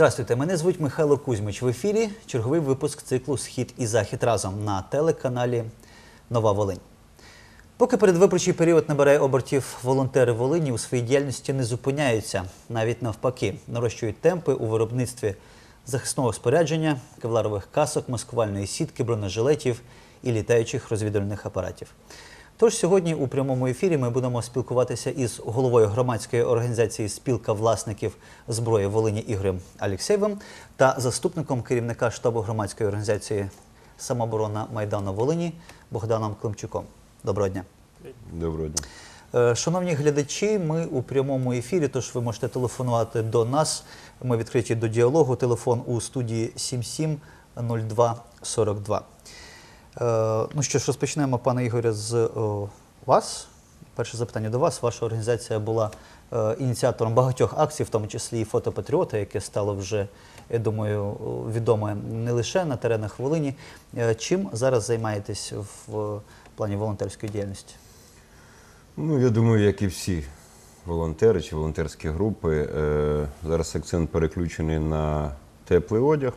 Здравствуйте, мене звуть Михайло Кузьмич. В ефірі черговий випуск циклу Схід і Захід разом на телеканалі Нова Волинь. Поки передвиборчий період набирає обертів, волонтери Волині у своїй діяльності не зупиняються, навіть навпаки, нарощують темпи у виробництві захисного спорядження, кевларових касок, маскувальної сітки, бронежилетів і літаючих розвідувальних апаратів. Тож сьогодні у прямому ефірі ми будемо спілкуватися із головою громадської організації Спілка власників зброї Волині Ігорем Алєксєєвим та заступником керівника штабу громадської організації Самоборона Майдану Волині Богданом Климчуком. Доброго дня. Доброго дня. Е, Шановні глядачі, ми у прямому ефірі, тож ви можете телефонувати до нас. Ми відкриті до діалогу. Телефон у студії 770242. Е, Ну що ж, розпочнемо, пане Ігоря, з вас. Перше запитання до вас. Ваша організація була е, ініціатором багатьох акцій, в тому числі і фотопатріота, яке стало вже, я думаю, відоме не лише на теренах Волині. Е, Чим зараз займаєтесь в плані волонтерської діяльності? Ну, я думаю, як і всі волонтери чи волонтерські групи, е, зараз акцент переключений на теплий одяг.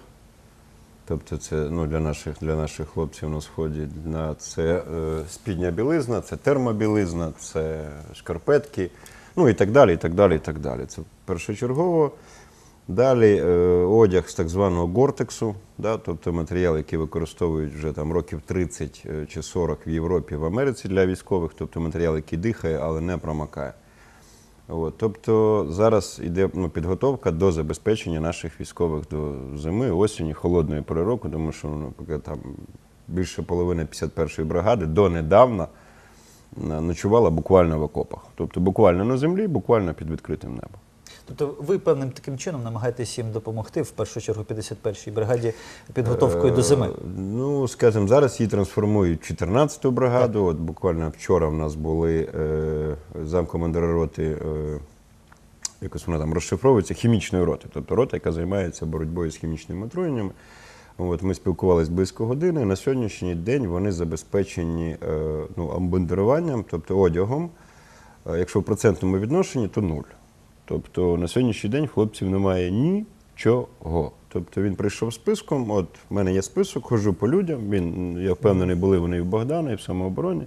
Тобто це ну, для, наших, для наших хлопців на сході на це е, спідня білизна, це термобілизна, це шкарпетки, ну і так далі. і так далі, і так далі. Це першочергово. Далі е, одяг з так званого гортексу, да, тобто матеріал, який використовують вже там років 30 е, чи 40 в Європі, в Америці для військових, тобто матеріал, який дихає, але не промокає. От, тобто зараз йде ну, підготовка до забезпечення наших військових до зими, осені, холодної пори року, тому що ну, поки там більше половини 51-ї бригади донедавна ночувала буквально в окопах. Тобто буквально на землі, буквально під відкритим небом. Тобто ви певним таким чином намагаєтесь їм допомогти, в першу чергу 51-й бригаді підготовкою до зими. Е, Ну, скажімо, зараз її трансформують 14-ту бригаду. От буквально вчора в нас були е, замкомандира роти, е, якось вона там розшифровується, хімічної роти. Тобто рота, яка займається боротьбою з хімічними отруєннями. От, ми спілкувалися близько години. На сьогоднішній день вони забезпечені е, ну, амбандируванням, тобто одягом. Е, Якщо в процентному відношенні, то нуль. Тобто на сьогоднішній день хлопців немає нічого. Тобто він прийшов списком, от в мене є список, ходжу по людям. Він, я впевнений, були вони і в Богдана, і в самообороні.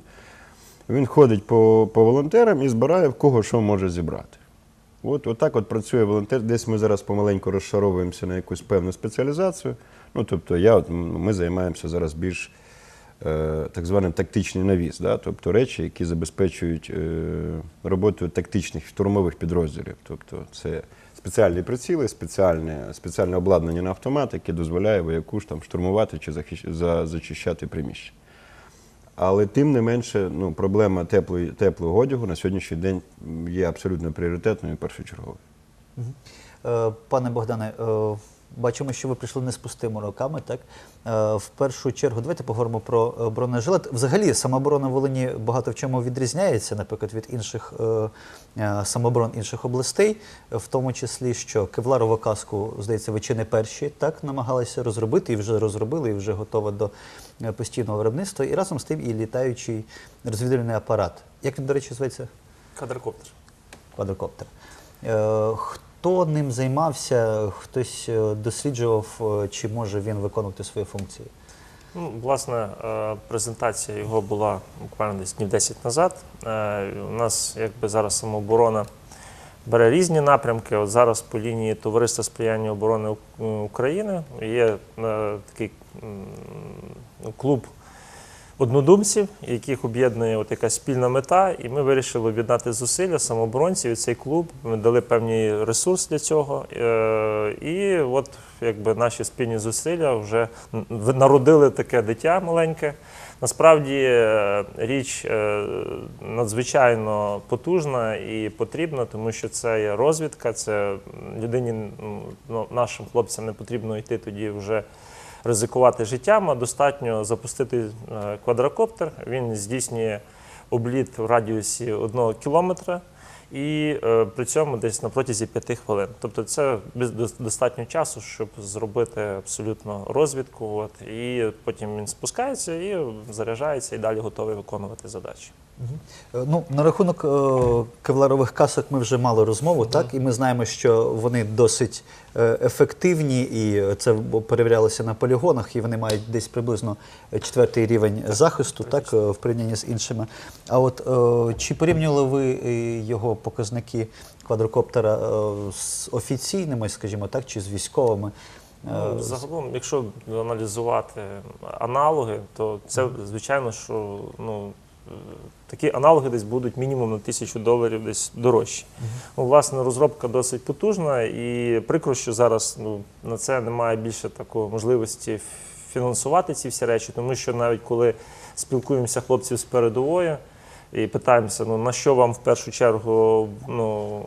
Він ходить по, по волонтерам і збирає в кого що може зібрати. От, от так от працює волонтер. Десь ми зараз помаленьку розшаровуємося на якусь певну спеціалізацію. Ну, тобто, я, от, ми займаємося зараз більш так званим тактичний навіс, да? тобто речі, які забезпечують е, роботу тактичних штурмових підрозділів. Тобто це спеціальні приціли, спеціальне, спеціальне обладнання на автомат, яке дозволяє вояку ж там штурмувати чи захищ... за, зачищати приміщення. Але тим не менше, ну, проблема теплої, теплого одягу на сьогоднішній день є абсолютно пріоритетною і першочерговою. Е, Пане Богдане, е, бачимо, що ви прийшли не з пустими руками. Так? Е, В першу чергу, давайте поговоримо про е, бронежилет. Взагалі, самооборона Волині багато в чому відрізняється, наприклад, від інших е, е, інших областей, в тому числі, що кевларову каску, здається, ви чи не перші так намагалися розробити, і вже розробили, і вже готова до постійного виробництва. І разом з тим і літаючий розвідувальний апарат. Як він, до речі, зветься? Квадрокоптер. квадрокоптер. Хто ним займався, хтось е, досліджував, е, чи може він виконувати свої функції? Ну, власне, е, презентація його була буквально десь днів 10 назад. У нас якби зараз самооборона бере різні напрямки. От зараз по лінії Товариства сприяння оборони України є такий клуб однодумців, яких об'єднує от якась спільна мета, і ми вирішили об'єднати зусилля самооборонців і цей клуб. Ми дали певний ресурс для цього. Е, І от якби наші спільні зусилля вже народили таке дитя маленьке. Насправді е, річ е, надзвичайно потужна і потрібна, тому що це є розвідка, це людині, ну, нашим хлопцям не потрібно йти тоді вже ризикувати життям, а достатньо запустити е, квадрокоптер. Він здійснює обліт в радіусі одного кілометра. І е, при цьому десь на протязі 5 хвилин. Тобто це достатньо часу, щоб зробити абсолютно розвідку. От, і потім він спускається і заряджається, і далі готовий виконувати задачі. Е, Ну, на рахунок е, кевларових касок ми вже мали розмову, так? І ми знаємо, що вони досить е, ефективні, і це перевірялося на полігонах, і вони мають десь приблизно четвертий рівень захисту, так, е, в порівнянні з іншими. А от е, чи порівнювали ви е, його показники квадрокоптера е, з офіційними, скажімо так, чи з військовими? Ну, загалом, якщо аналізувати аналоги, то це звичайно, що ну. Е, Такі аналоги десь будуть мінімум на тисячу доларів десь дорожчі. Ну, власне, розробка досить потужна, і прикро, що зараз ну, на це немає більше такої можливості фінансувати ці всі речі, тому що навіть коли спілкуємося хлопців з передової і питаємося, ну на що вам в першу чергу ну,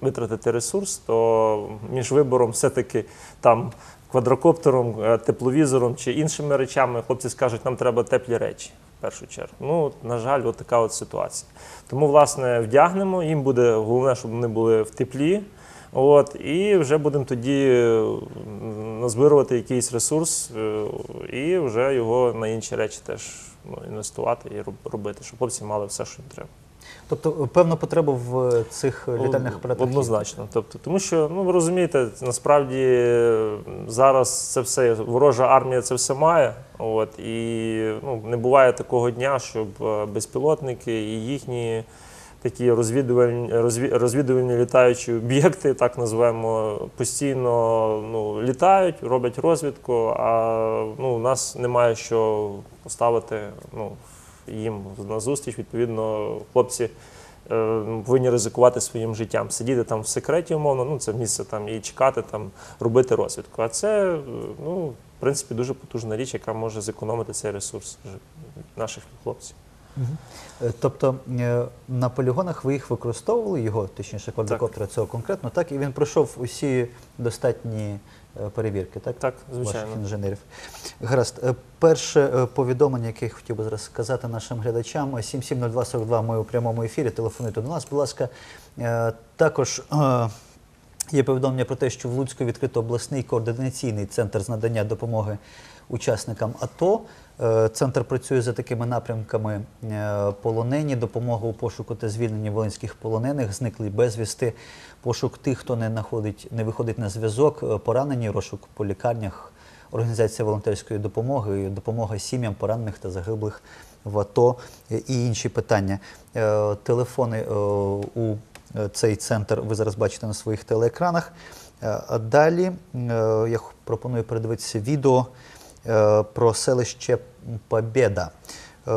витратити ресурс, то між вибором все-таки там квадрокоптером, е, тепловізором чи іншими речами хлопці скажуть, нам треба теплі речі першу чергу. Ну, на жаль, от така от ситуація. Тому, власне, вдягнемо, їм буде головне, щоб вони були в теплі. От, і вже будемо тоді назбирувати якийсь ресурс е, і вже його на інші речі теж ну, інвестувати і робити, щоб хлопці мали все, що їм треба. Тобто, певна потреба в цих літальних апаратах. Однозначно. Тобто, тому що, ну ви розумієте, насправді е, зараз це все ворожа армія це все має. От і ну не буває такого дня, щоб е, безпілотники і їхні такі розвідувальні розвідувальні літаючі об'єкти, так називаємо, постійно ну, літають, роблять розвідку. А ну, у нас немає що поставити ну, їм на зустріч. Відповідно, хлопці е, повинні ризикувати своїм життям, сидіти там в секреті, умовно, ну це місце там і чекати, там, робити розвідку. А це, е, ну, в принципі, дуже потужна річ, яка може зекономити цей ресурс наших хлопців. Е, Тобто е, на полігонах ви їх використовували, його, точніше, квадрокоптера цього конкретно, так? І він пройшов усі достатні е, перевірки, так? Так, звичайно. Ваших інженерів. Гаразд. Перше повідомлення, яке я хотів би зараз сказати нашим глядачам, е, 770242, ми у прямому ефірі, телефонуйте до нас, будь ласка. Також Є повідомлення про те, що в Луцьку відкрито обласний координаційний центр з надання допомоги учасникам АТО. Е, Центр працює за такими напрямками е, полонені, допомога у пошуку та звільненні волинських полонених, зниклі безвісти, пошук тих, хто не, находить, не виходить на зв'язок, е, поранені, розшук по лікарнях, організація волонтерської допомоги, допомога сім'ям поранених та загиблих в АТО. І інші питання. Телефони у цей центр ви зараз бачите на своїх телеекранах. Е, далі е, я пропоную передивитися відео е, про селище Побєда. Е,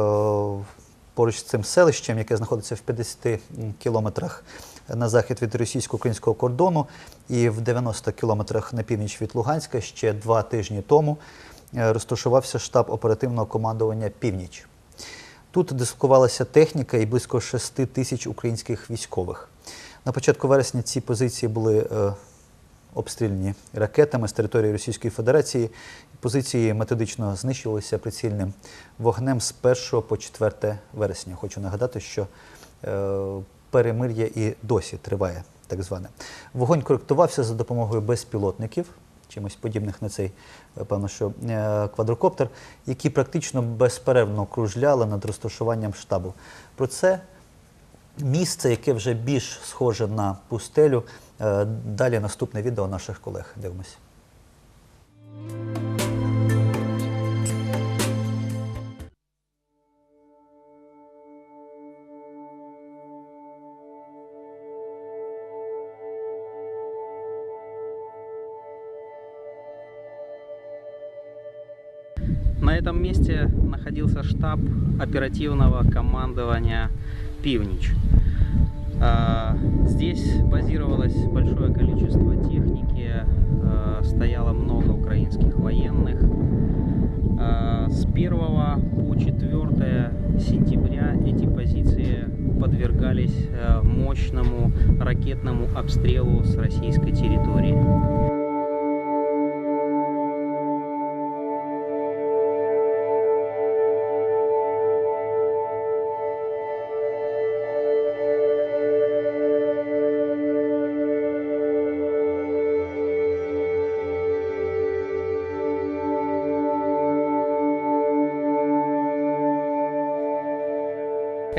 Поруч з цим селищем, яке знаходиться в 50 кілометрах на захід від російсько-українського кордону і в 90 кілометрах на північ від Луганська, ще два тижні тому е, розташувався штаб оперативного командування Північ. Тут дислокувалася техніка і близько 6 тисяч українських військових. На початку вересня ці позиції були е, обстріляні ракетами з території Російської Федерації. Позиції методично знищувалися прицільним вогнем з 1 по 4 вересня. Хочу нагадати, що е, перемир'я і досі триває, так зване. Вогонь коректувався за допомогою безпілотників, чимось подібних на цей, е, певно, що квадрокоптер, які практично безперервно кружляли над розташуванням штабу. Про це місце, яке вже більш схоже на пустелю. Е, Далі наступне відео наших колег. Дивимося. На этом месте находился штаб оперативного командования «Пивнич». А, Здесь базировалось большое количество техники, а, стояло много украинских военных. А, С 1 по 4 сентября эти позиции подвергались мощному ракетному обстрелу с российской территории.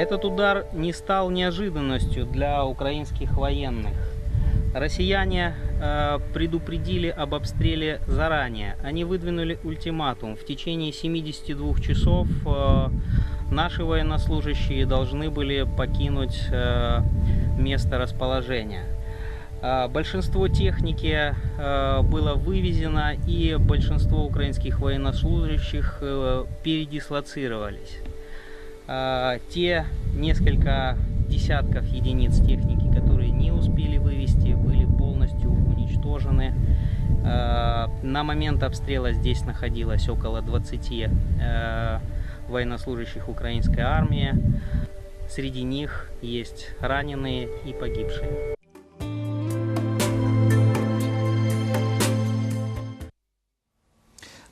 Этот удар не стал неожиданностью для украинских военных. Россияне э, предупредили об обстреле заранее. Они выдвинули ультиматум. В течение 72 часов э, наши военнослужащие должны были покинуть э, место расположения. Э, Большинство техники э, было вывезено, и большинство украинских военнослужащих э, передислоцировались. А, те несколько десятков единиц техники, которые не успели вывести, были полностью уничтожены. А, На момент обстрела здесь находилось около 20 э, военнослужащих украинской армии. Среди них есть раненые и погибшие.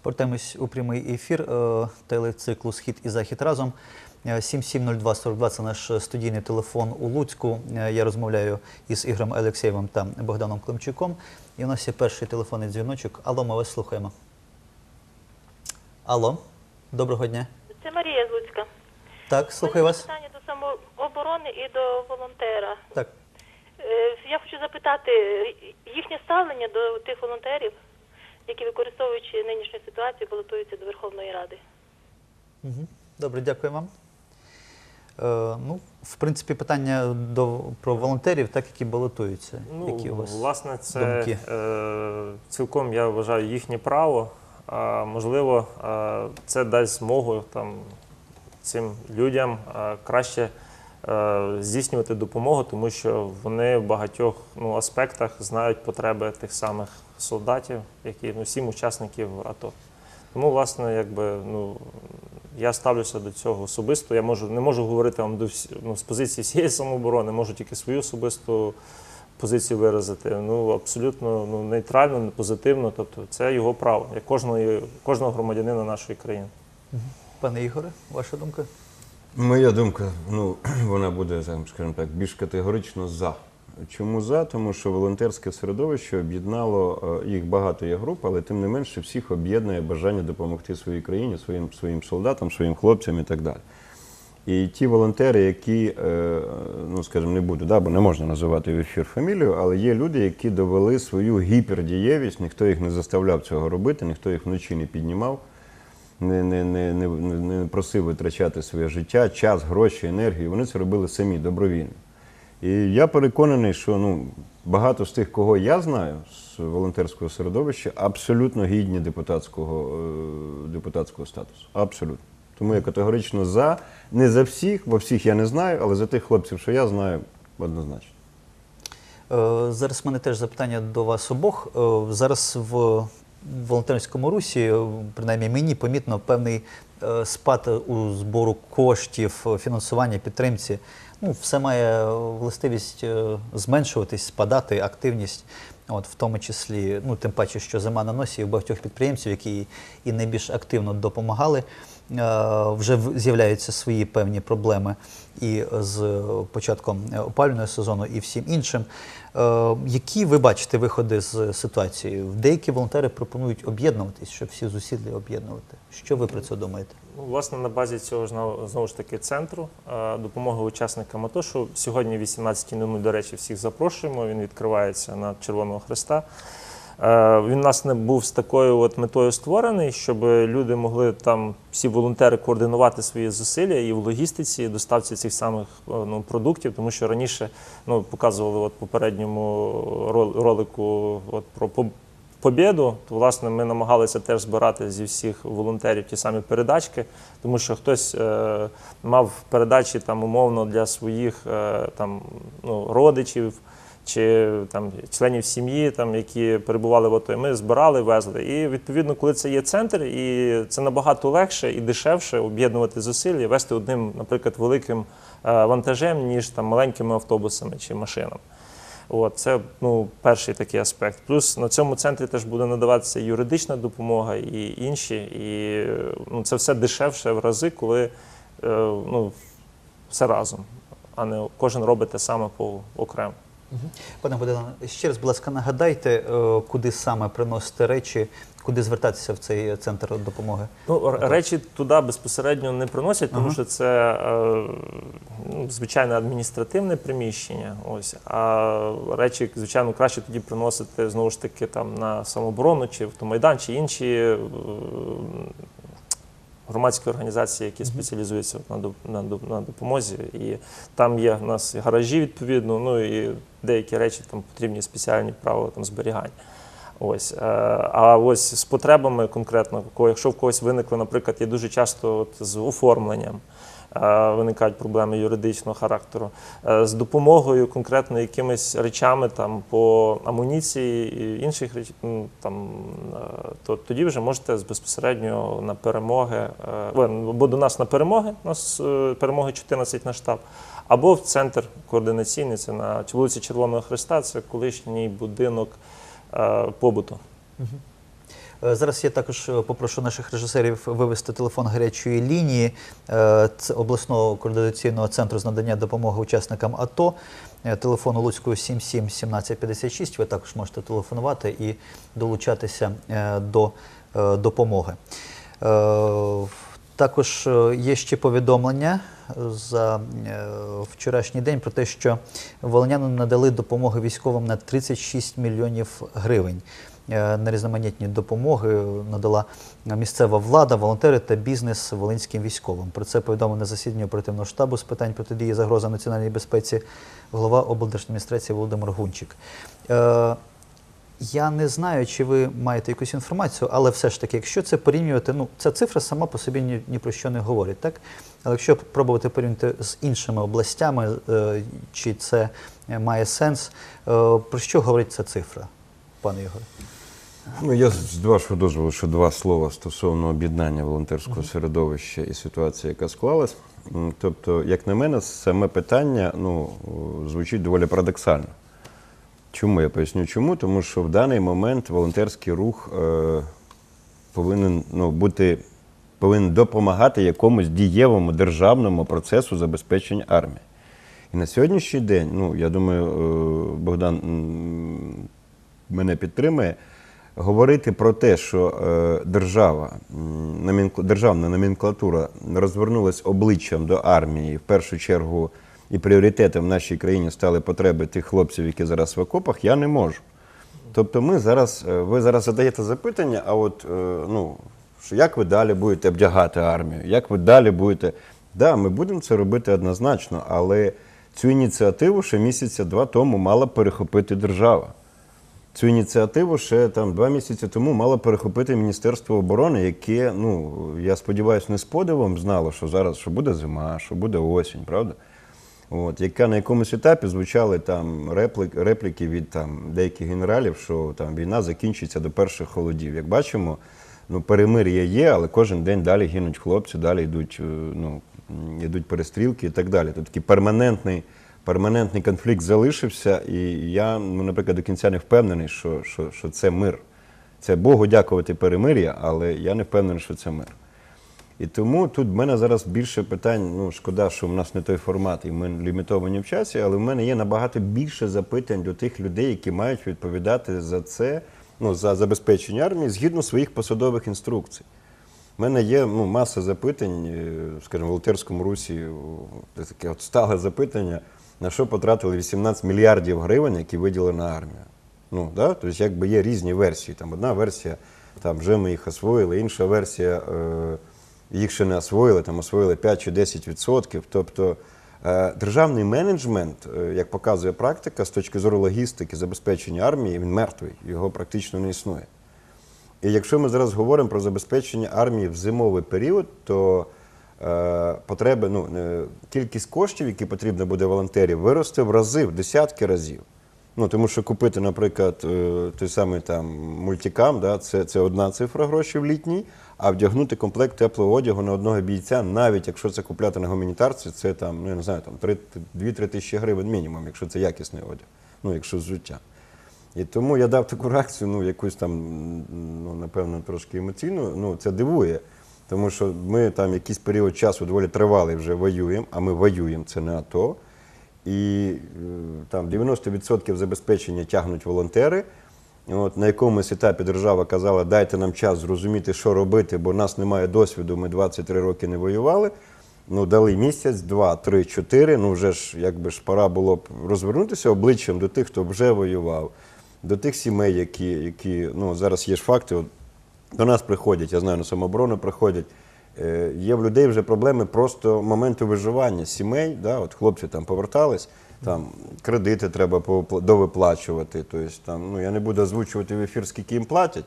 Повертаємось у прямий ефір е, телециклу Схід і Захід разом. Е, 770242 – це наш студійний телефон у Луцьку. Е, Я розмовляю із Ігорем Олексєєвим та Богданом Климчуком. І у нас є перший телефонний дзвіночок. Алло, ми вас слухаємо. Алло, доброго дня. Це Марія з Луцька. Так, слухаю вас. Питання до самооборони і до волонтера. Так. Е, Я хочу запитати їхнє ставлення до тих волонтерів, які використовуючи нинішню ситуацію, балотуються до Верховної Ради. Угу. Добре, дякую вам. Е, ну, в принципі, питання до, про волонтерів, так, які балотуються. які у вас Ну, власне, це думки? е, цілком я вважаю їхнє право. А, можливо, е, це дасть змогу там, цим людям е, краще е, здійснювати допомогу, тому що вони в багатьох ну, аспектах знають потреби тих самих солдатів, які ну, всім учасників АТО. Тому, власне, якби ну. Я ставлюся до цього особисто. Я можу не можу говорити вам до всі, ну, з позиції всієї самооборони, можу тільки свою особисту позицію виразити. Ну абсолютно ну, нейтрально, позитивно. Тобто це його право, як кожного, кожного громадянина нашої країни. Пане Ігоре, ваша думка? Моя думка, ну вона буде, там, скажімо так, більш категорично за. Чому за? Тому що волонтерське середовище об'єднало е, їх багато є груп, але тим не менше всіх об'єднує бажання допомогти своїй країні, своїм своїм солдатам, своїм хлопцям і так далі. І ті волонтери, які, е, ну скажімо, не буду, да, бо не можна називати в ефір фамілію, але є люди, які довели свою гіпердієвість, ніхто їх не заставляв цього робити, ніхто їх вночі не піднімав не, не, не, не, не просив витрачати своє життя, час, гроші, енергію. Вони це робили самі добровільно. І я переконаний, що ну, багато з тих, кого я знаю з волонтерського середовища, абсолютно гідні депутатського, е, депутатського статусу. Абсолютно. Тому я категорично за. Не за всіх, бо всіх я не знаю, але за тих хлопців, що я знаю, однозначно. Е, Зараз в мене теж запитання до вас обох. Е, Зараз в волонтерському русі, е, принаймні мені, помітно певний спад у збору коштів, фінансування, підтримці. Ну, все має властивість е, зменшуватись, спадати, активність. От, в тому числі, ну тим паче, що зима на носі у багатьох підприємців, які і найбільш активно допомагали, е, вже з'являються свої певні проблеми і з початком е, опалювального сезону, і всім іншим. Які ви бачите виходи з ситуації? Деякі волонтери пропонують об'єднуватись, щоб всі зусилля об'єднувати. Що ви про це думаєте? Ну, власне, на базі цього знову ж таки центру е, допомоги учасникам АТО, що сьогодні, 18.00, до речі, всіх запрошуємо. Він відкривається на Червоного Христа. Е, Він у нас не був з такою от метою створений, щоб люди могли там всі волонтери координувати свої зусилля і в логістиці, і доставці цих самих е, ну, продуктів, тому що раніше ну, показували от попередньому рол- ролику от про по- побєду, то власне ми намагалися теж збирати зі всіх волонтерів ті самі передачки, тому що хтось е, мав передачі там умовно для своїх е, там ну, родичів чи там членів сім'ї, там які перебували в АТО. Ми збирали, везли. І відповідно, коли це є центр, і це набагато легше і дешевше об'єднувати зусилля, вести одним, наприклад, великим е, вантажем, ніж там маленькими автобусами чи машинами. От, це ну, перший такий аспект. Плюс на цьому центрі теж буде надаватися юридична допомога і інші. І ну, це все дешевше в рази, коли е, ну, все разом, а не кожен робить те саме по окремо. Пане Богдане, ще раз, будь ласка, нагадайте, е, куди саме приносите речі, Куди звертатися в цей центр допомоги? Ну, речі туди безпосередньо не приносять, тому що це е, ну, звичайне адміністративне приміщення. Ось. А речі, звичайно, краще тоді приносити знову ж таки там на самооборону чи в Майдан, чи інші е, громадські організації, які спеціалізуються на, на, допомозі. І там є в нас гаражі, відповідно, ну і деякі речі там потрібні спеціальні правила там, зберігання. Ось. е, А ось з потребами конкретно, якщо в когось виникли, наприклад, є дуже часто от з оформленням. е, Виникають проблеми юридичного характеру Е, з допомогою конкретно якимись речами там по амуніції і інших реч, там то тоді вже можете безпосередньо на перемоги або до нас на перемоги, у нас перемоги 14 на штаб, або в центр координаційний, це на вулиці Червоного Христа, це колишній будинок побуту. Е, Зараз я також е, попрошу наших режисерів вивести телефон гарячої лінії е, обласного координаційного центру з надання допомоги учасникам АТО. Е, Телефон у Луцьку 77 17 56. Ви також можете телефонувати і долучатися е, до е, допомоги. Також е, є ще повідомлення за е, вчорашній день про те, що волиняни надали допомоги військовим на 36 мільйонів гривень. Е, На різноманітні допомоги надала місцева влада, волонтери та бізнес волинським військовим. Про це повідомив на засіданні оперативного штабу з питань протидії загрози національній безпеці голова облдержадміністрації Володимир Гунчик. Я не знаю, чи ви маєте якусь інформацію, але все ж таки, якщо це порівнювати, ну ця цифра сама по собі ні, ні про що не говорить, так? Але якщо пробувати порівняти з іншими областями, е, чи це е, має сенс, е, про що говорить ця цифра, пане Ігоре? Ну, я з вашого дозволу, що два слова стосовно об'єднання волонтерського середовища і ситуації, яка склалась. Тобто, як на мене, саме питання ну, звучить доволі парадоксально. Чому я поясню чому? Тому що в даний момент волонтерський рух е, повинен ну, бути повинен допомагати якомусь дієвому державному процесу забезпечення армії. І на сьогоднішній день, ну я думаю, е, Богдан мене підтримує. Говорити про те, що е, держава, державна номенклатура розвернулась обличчям до армії, в першу чергу і пріоритетом в нашій країні стали потреби тих хлопців, які зараз в окопах, я не можу. Тобто, ми зараз, е, ви зараз задаєте запитання, а от е, ну, що як ви далі будете обдягати армію, як ви далі будете. Да, ми будемо це робити однозначно, але цю ініціативу ще місяця два тому мала перехопити держава. Цю ініціативу ще там два місяці тому мало перехопити Міністерство оборони, яке, ну я сподіваюся, не з подивом знало, що зараз що буде зима, що буде осінь, правда? От, яка на якомусь етапі звучали там реплик, репліки від там, деяких генералів, що там війна закінчиться до перших холодів. Як бачимо, ну, перемир'я є, але кожен день далі гинуть хлопці, далі йдуть, е, ну, йдуть перестрілки і так далі. Тут такий перманентний, перманентний конфлікт залишився, і я, ну, наприклад, до кінця не впевнений, що, що, що це мир. Це Богу дякувати перемир'я, але я не впевнений, що це мир. І тому тут в мене зараз більше питань. Ну, шкода, що в нас не той формат, і ми лімітовані в часі, але в мене є набагато більше запитань до тих людей, які мають відповідати за це, ну, за забезпечення армії згідно своїх посадових інструкцій. У мене є ну, маса запитань, е, скажімо, в волонтерському русі, таке от стале запитання, на що потратили 18 мільярдів гривень, які виділили на армію. Ну, да? Тобто, якби є різні версії. Там одна версія, там вже ми їх освоїли, інша версія, е, їх ще не освоїли, там освоїли 5 чи 10 відсотків. Тобто е, державний менеджмент, е, як показує практика, з точки зору логістики, забезпечення армії, він мертвий, його практично не існує. І якщо ми зараз говоримо про забезпечення армії в зимовий період, то е, потреби, ну, кількість коштів, які потрібно буде волонтерів, виросте в рази, в десятки разів. Ну, тому що купити, наприклад, е, той самий там мультикам, да, це, це одна цифра грошей в літній, а вдягнути комплект теплого одягу на одного бійця, навіть якщо це купляти на гуманітарці, це там, ну я не знаю, там 2-3 тисячі гривень мінімум, якщо це якісний одяг, ну якщо взуття. І тому я дав таку реакцію, ну, якусь там, ну, напевно, трошки емоційну. Ну, це дивує. Тому що ми там якийсь період часу доволі тривалий вже воюємо, а ми воюємо, це не АТО. І е, там 90% забезпечення тягнуть волонтери. От, на якомусь етапі держава казала, дайте нам час зрозуміти, що робити, бо в нас немає досвіду, ми 23 роки не воювали. Ну, дали місяць, два, три, чотири. Ну, вже ж якби ж пора було б розвернутися обличчям до тих, хто вже воював, до тих сімей, які, які ну, зараз є ж факти. От, до нас приходять, я знаю, на самооборону приходять. Е, є в людей вже проблеми просто моменту виживання сімей. Да? От хлопці там повертались, там кредити треба довиплачувати. Тобто, там, ну, я не буду озвучувати в ефір, скільки їм платять.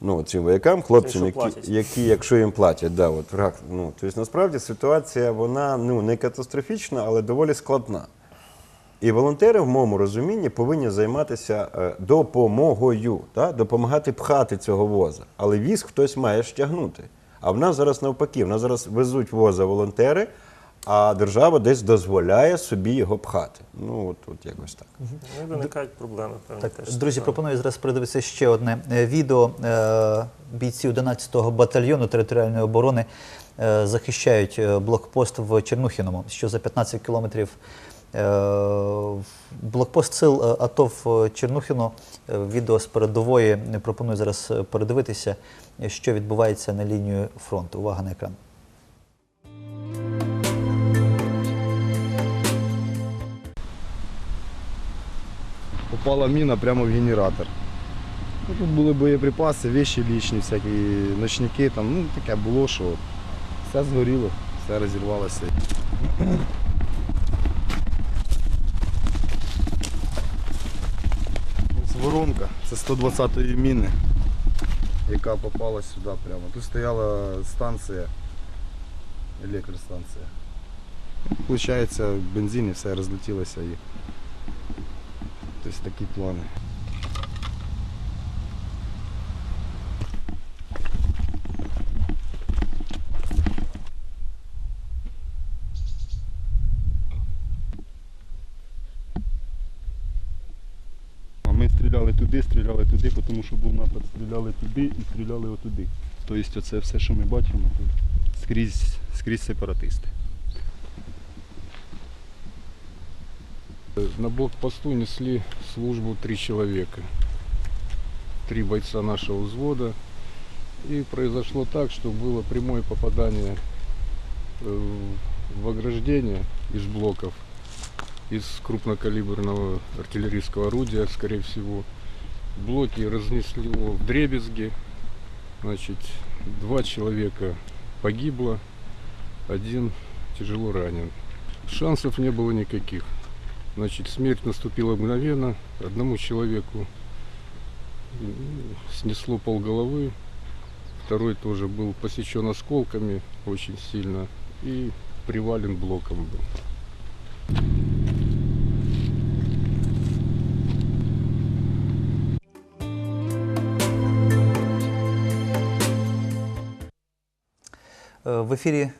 Ну, цим воякам, хлопцям, які, які, якщо їм платять, да, от, враг, ну, тобто, насправді ситуація вона ну, не катастрофічна, але доволі складна. І волонтери, в моєму розумінні, повинні займатися е, допомогою, да? допомагати пхати цього воза. Але віз хтось має ж тягнути. А в нас зараз навпаки, в нас зараз везуть воза волонтери, а держава десь дозволяє собі його пхати. Ну, от, от якось так. Ну, і виникають проблеми. Певні, Так, теж. друзі, пропоную зараз передивитися ще одне е, відео. Е, Бійці 11-го батальйону територіальної оборони е, захищають блокпост в Чернухіному, що за 15 кілометрів. Е, Блокпост сил е, АТО в Чернухіно. Е, Відео з передової пропоную зараз передивитися, що відбувається на лінії фронту. Увага на екран. попала міна прямо в генератор. Ну, тут були боєприпаси, вещі лічні, всякі ночники, там, ну таке було, що все згоріло, все розірвалося. Ось воронка, це 120-ї міни, яка попала сюди прямо. Тут стояла станція, електростанція. Получається, бензин і все розлетілося і Тобто такі плани. тому що був напад, стріляли туди і стріляли отуди. Тобто оце все, що ми бачимо, тут скрізь, скрізь сепаратисти. На блокпосту несли службу три человека. Три бойца нашего взвода. И произошло так, что было прямое попадание э, в ограждение из блоков, из крупнокалиберного артиллерийского орудия, скорее всего. Блоки разнесли его в дребезги. Значит, два человека погибло, один тяжело ранен. Шансов не было никаких. Значит, смерть наступила мгновенно. Одному человеку снесло полголовы. Второй тоже был посечен осколками очень сильно и привален блоком был. В ефірі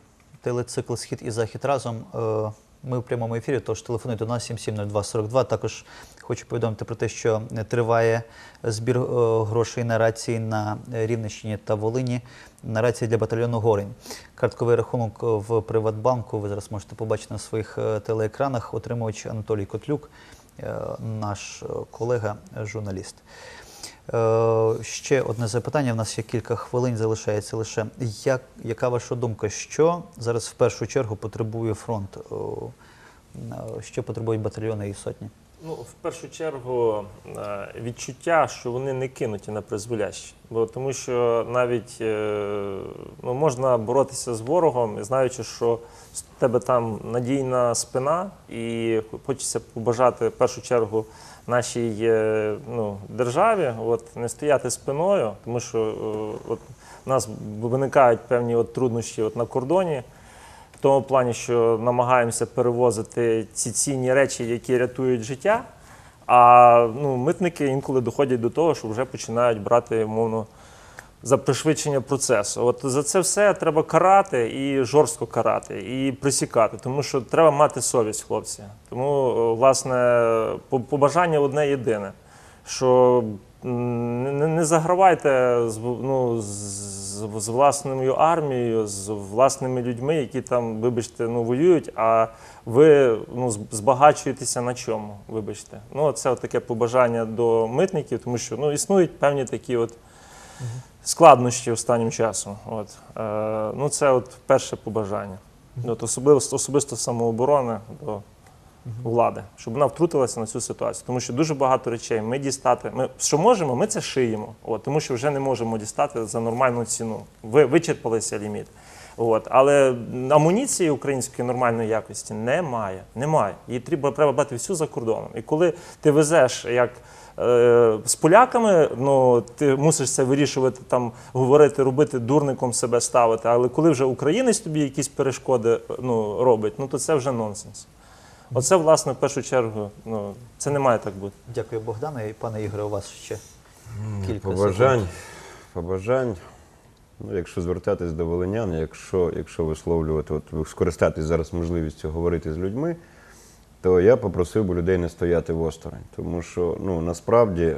телецикл Схід і Захід разом. Е, Ми в прямому ефірі, тож телефонуйте до нас 770242. Також хочу повідомити про те, що триває збір е, грошей на рації на Рівненщині та Волині. На рації для батальйону Горень. Картковий рахунок в Приватбанку ви зараз можете побачити на своїх е, телеекранах. Отримувач Анатолій Котлюк, наш колега, журналіст. Е, Ще одне запитання. У нас є кілька хвилин, залишається лише. Як, яка ваша думка, що зараз в першу чергу потребує фронт? Е, е, Що потребують батальйони і сотні? Ну, в першу чергу відчуття, що вони не кинуті на призволяще. Бо тому що навіть ну, можна боротися з ворогом, знаючи, що з тебе там надійна спина, і хочеться побажати в першу чергу нашій е, ну, державі от, не стояти спиною, тому що е, от, у нас виникають певні от, труднощі от, на кордоні. В тому плані, що намагаємося перевозити ці цінні речі, які рятують життя. А ну, митники інколи доходять до того, що вже починають брати умовно за пришвидшення процесу. От за це все треба карати і жорстко карати, і присікати, тому що треба мати совість, хлопці. Тому, е, власне, побажання одне єдине, що не, загравайте з, ну, з, з власною армією, з власними людьми, які там, вибачте, ну, воюють, а ви ну, збагачуєтеся на чому, вибачте. Ну, це от таке побажання до митників, тому що ну, існують певні такі от складнощі останнім часом. От. Е, ну, це от перше побажання. От, особливо, особисто самооборони до влади, щоб вона втрутилася на цю ситуацію. Тому що дуже багато речей ми дістати. Ми що можемо, ми це шиємо. От, тому що вже не можемо дістати за нормальну ціну. Ви вичерпалися ліміт. От, але амуніції української нормальної якості немає. Немає. Її треба, треба брати всю за кордоном. І коли ти везеш як з поляками, ну ти мусиш це вирішувати, там говорити, робити дурником себе ставити. Але коли вже українець тобі якісь перешкоди ну, робить, ну то це вже нонсенс. Оце, власне, в першу чергу, ну, це не має так бути. Дякую, Богдане. І пане Ігоре, у вас ще кілька Побажань, секунд. побажань. Ну, якщо звертатись до волинян, якщо, якщо висловлювати, от скористатись зараз можливістю говорити з людьми, то я попросив би людей не стояти в осторонь. Тому що ну, насправді е,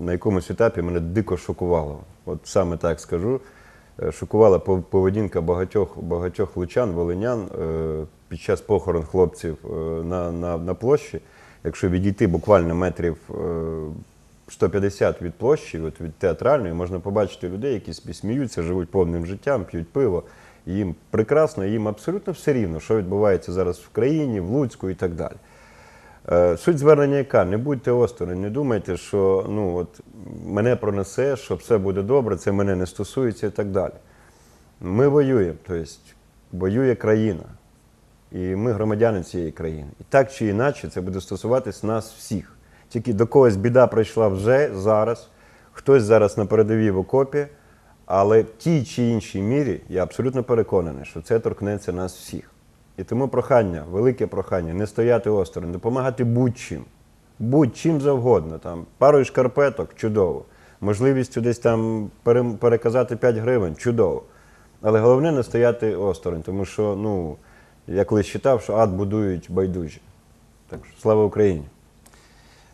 на якомусь етапі мене дико шокувало. От саме так скажу. Е, Шокувала пов- поведінка багатьох, багатьох лучан, волинян е, під час похорон хлопців на, на, на площі. Якщо відійти буквально метрів е, 150 від площі, от від театральної, можна побачити людей, які сміються, живуть повним життям, п'ють пиво. Їм прекрасно, їм абсолютно все рівно, що відбувається зараз в країні, в Луцьку і так далі. Е, Суть звернення яка? Не будьте осторонь, не думайте, що ну, от, мене пронесе, що все буде добре, це мене не стосується і так далі. Ми воюємо, тобто воює країна. І ми громадяни цієї країни. І так чи інакше це буде стосуватись нас всіх. Тільки до когось біда прийшла вже зараз, хтось зараз на передовій в окопі, але в тій чи іншій мірі я абсолютно переконаний, що це торкнеться нас всіх. І тому прохання, велике прохання, не стояти осторонь, допомагати будь-чим, будь-чим завгодно. Там, парою шкарпеток чудово. Можливістю десь там переказати 5 гривень чудово. Але головне не стояти осторонь, тому що, ну, я колись читав, що ад будують байдужі. Так що слава Україні!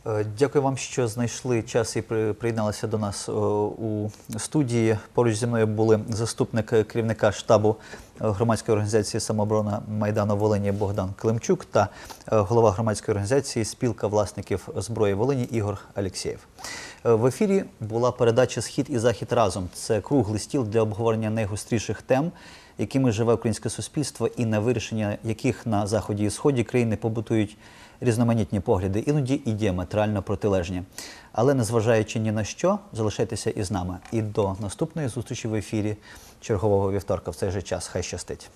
Е, Дякую вам, що знайшли час і при- приєдналися до нас е, у студії. Поруч зі мною були заступник керівника штабу громадської організації самооборона Майдану Волині Богдан Климчук та е, голова громадської організації Спілка власників зброї Волині Ігор Алєксєєв. В ефірі була передача Схід і захід разом. Це круглий стіл для обговорення найгостріших тем, якими живе українське суспільство, і на вирішення яких на заході і сході країни побутують різноманітні погляди, іноді і діаметрально протилежні. Але незважаючи ні на що, залишайтеся із нами. І до наступної зустрічі в ефірі чергового вівторка в цей же час. Хай щастить.